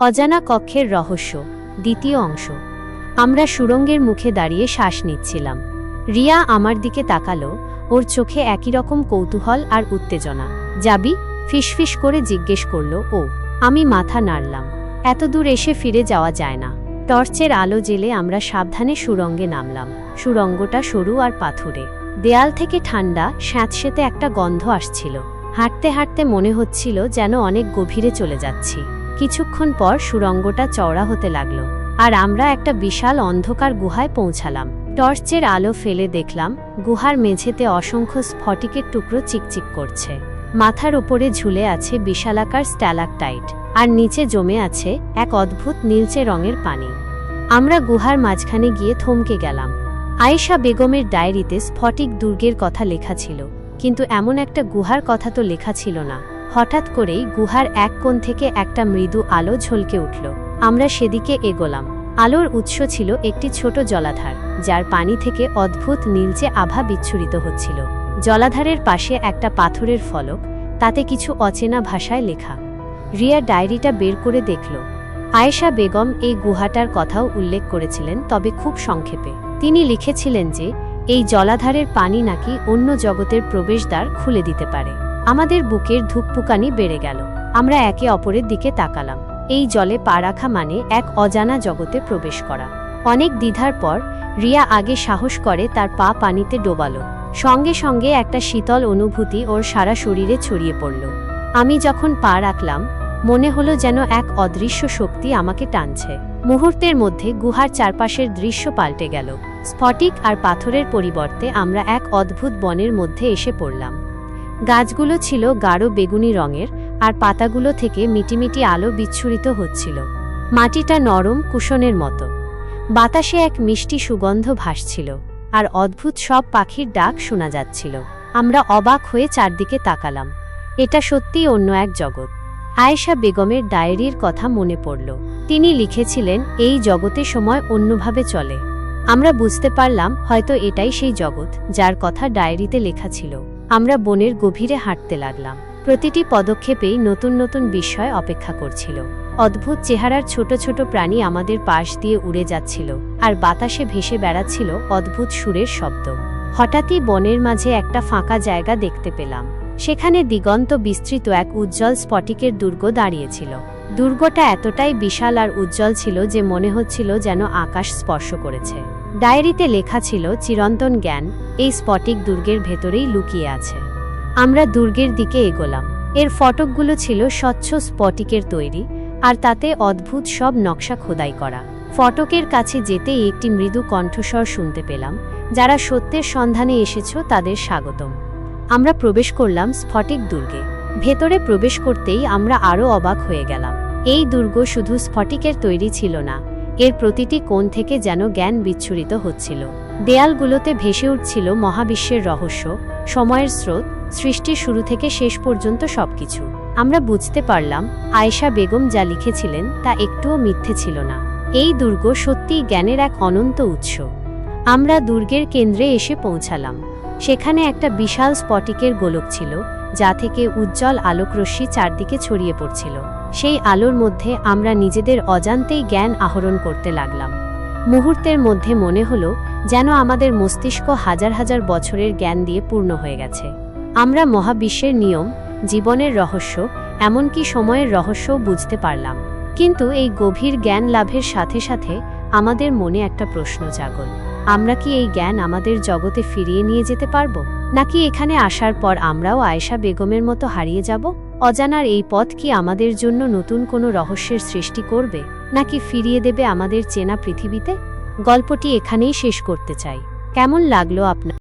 অজানা কক্ষের রহস্য, দ্বিতীয় অংশ। আমরা সুরঙ্গের মুখে দাঁড়িয়ে শ্বাস নিচ্ছিলাম। রিয়া আমার দিকে তাকালো, ওর চোখে একই রকম কৌতূহল আর উত্তেজনা। যাবি? ফিসফিস করে জিজ্ঞেস করল, ও, আমি মাথা নাড়লাম। এত দূর এসে ফিরে যাওয়া যায় না। টর্চের আলো জেলে আমরা সাবধানে সুরঙ্গে নামলাম। সুরঙ্গটা সরু আর পাথুরে। দেয়াল থেকে ঠান্ডা স্যাঁতসেতে একটা গন্ধ আসছিল। হাঁটতে হাঁটতে মনে হচ্ছিল যেন অনেক গভীরে চলে যাচ্ছি। কিছুক্ষণ পর সুরঙ্গটা চওড়া হতে লাগল, আর আমরা একটা বিশাল অন্ধকার গুহায় পৌঁছালাম। টর্চের আলো ফেলে দেখলাম, গুহার মেঝেতে অসংখ্য স্ফটিকের টুকরো চিকচিক করছে। মাথার ওপরে ঝুলে আছে বিশালাকার স্ট্যালাকটাইট, আর নিচে জমে আছে এক অদ্ভুত নীলচে রঙের পানি। আমরা গুহার মাঝখানে গিয়ে থমকে গেলাম। আয়েশা বেগমের ডায়েরিতে স্ফটিক দুর্গের কথা লেখা ছিল, কিন্তু এমন একটা গুহার কথা তো লেখা ছিল না। হঠাৎ করেই গুহার এক কোণ থেকে একটা মৃদু আলো ঝলকে উঠল। আমরা সেদিকে এগোলাম। আলোর উৎস ছিল একটি ছোট জলাধার, যার পানি থেকে অদ্ভুত নীলচে আভা বিচ্ছুরিত হচ্ছিল। জলাধারের পাশে একটা পাথরের ফলক, তাতে কিছু অচেনা ভাষায় লেখা। রিয়া ডায়েরিটা বের করে দেখল। আয়েশা বেগম এই গুহাটার কথাও উল্লেখ করেছিলেন, তবে খুব সংক্ষেপে। তিনি লিখেছিলেন যে, এই জলাধারের পানি নাকি অন্য জগতের প্রবেশদ্বার খুলে দিতে পারে। আমাদের বুকের ধুকপুকানি বেড়ে গেল। আমরা একে অপরের দিকে তাকালাম। এই জলে পা রাখা মানে এক অজানা জগতে প্রবেশ করা। অনেক দ্বিধার পর রিয়া আগে সাহস করে তার পা পানিতে ডোবালো। সঙ্গে সঙ্গে একটা শীতল অনুভূতি ওর সারা শরীরে ছড়িয়ে পড়ল। আমি যখন পা রাখলাম, মনে হলো যেন এক অদৃশ্য শক্তি আমাকে টানছে। মুহূর্তের মধ্যে গুহার চারপাশের দৃশ্য পাল্টে গেল। স্ফটিক আর পাথরের পরিবর্তে আমরা এক অদ্ভুত বনের মধ্যে এসে পড়লাম। গাছগুলো ছিল গাঢ় বেগুনি রঙের, আর পাতাগুলো থেকে মিটিমিটি আলো বিচ্ছুরিত হচ্ছিল। মাটিটা নরম, কুশনের মতো। বাতাসে এক মিষ্টি সুগন্ধ ভাসছিল, আর অদ্ভুত সব পাখির ডাক শোনা যাচ্ছিল। আমরা অবাক হয়ে চারদিকে তাকালাম। এটা সত্যিই অন্য এক জগৎ। আয়েশা বেগমের ডায়েরির কথা মনে পড়ল। তিনি লিখেছিলেন, এই জগতে সময় অন্যভাবে চলে। আমরা বুঝতে পারলাম, হয়তো এটাই সেই জগৎ, যার কথা ডায়েরিতে লেখা ছিল। আমরা বনের গভীরে হাঁটতে লাগলাম। প্রতিটি পদক্ষেপেই নতুন নতুন বিষয় অপেক্ষা করছিল। অদ্ভুত চেহারার ছোট ছোট প্রাণী আমাদের পাশ দিয়ে উড়ে যাচ্ছিল, আর বাতাসে ভেসে বেড়াচ্ছিল অদ্ভুত সুরের শব্দ। হঠাৎই বনের মাঝে একটা ফাঁকা জায়গা দেখতে পেলাম। সেখানে দিগন্ত বিস্তৃত এক উজ্জ্বল স্ফটিকের দুর্গ দাঁড়িয়েছিল। দুর্গটা এতটাই বিশাল আর উজ্জ্বল ছিল যে মনে হচ্ছিল যেন আকাশ স্পর্শ করেছে। ডায়েরিতে লেখা ছিল, চিরন্তন জ্ঞান এই স্ফটিক দুর্গের ভেতরেই লুকিয়ে আছে। আমরা দুর্গের দিকে এগোলাম। এর ফটকগুলো ছিল স্বচ্ছ স্ফটিকের তৈরি, আর তাতে অদ্ভুত সব নকশা খোদাই করা। ফটকের কাছে যেতেই একটি মৃদু কণ্ঠস্বর শুনতে পেলাম, যারা সত্যের সন্ধানে এসেছ, তাদের স্বাগতম। আমরা প্রবেশ করলাম স্ফটিক দুর্গে। ভেতরে প্রবেশ করতেই আমরা আরও অবাক হয়ে গেলাম। এই দুর্গ শুধু স্ফটিকের তৈরি ছিল না এর প্রতিটি কোণ থেকে যেন জ্ঞান বিচ্ছুরিত হচ্ছিল। দেয়ালগুলোতে ভেসে উঠছিল মহাবিশ্বের রহস্য, সময়ের স্রোত, সৃষ্টির শুরু থেকে শেষ পর্যন্ত সবকিছু। আমরা বুঝতে পারলাম, আয়েশা বেগম যা লিখেছিলেন তা একটুও মিথ্যে ছিল না। এই দুর্গ সত্যিই জ্ঞানের এক অনন্ত উৎস। আমরা দুর্গের কেন্দ্রে এসে পৌঁছালাম। সেখানে একটা বিশাল স্পটিকের গোলক ছিল, যা থেকে উজ্জ্বল আলোকরশ্মি চারদিকে ছড়িয়ে পড়ছিল। সেই আলোর মধ্যে আমরা নিজেদের অজান্তেই জ্ঞান আহরণ করতে লাগলাম। মুহূর্তের মধ্যে মনে হলো যেন আমাদের মস্তিষ্ক হাজার হাজার বছরের জ্ঞান দিয়ে পূর্ণ হয়ে গেছে। আমরা মহাবিশ্বের নিয়ম, জীবনের রহস্য, এমনকি সময়ের রহস্যও বুঝতে পারলাম। কিন্তু এই গভীর জ্ঞান লাভের সাথে সাথে আমাদের মনে একটা প্রশ্ন জাগল। আমরা কি এই জ্ঞান আমাদের জগতে ফিরিয়ে নিয়ে যেতে পারব? নাকি এখানে আসার পর আমরাও আয়েশা বেগমের মতো হারিয়ে যাব? অজানার এই পথ কি আমাদের জন্য নতুন কোনো রহস্যের সৃষ্টি করবে, নাকি ফিরিয়ে দেবে আমাদের চেনা পৃথিবীতে? গল্পটি এখানেই শেষ করতে চাই। কেমন লাগল আপনার?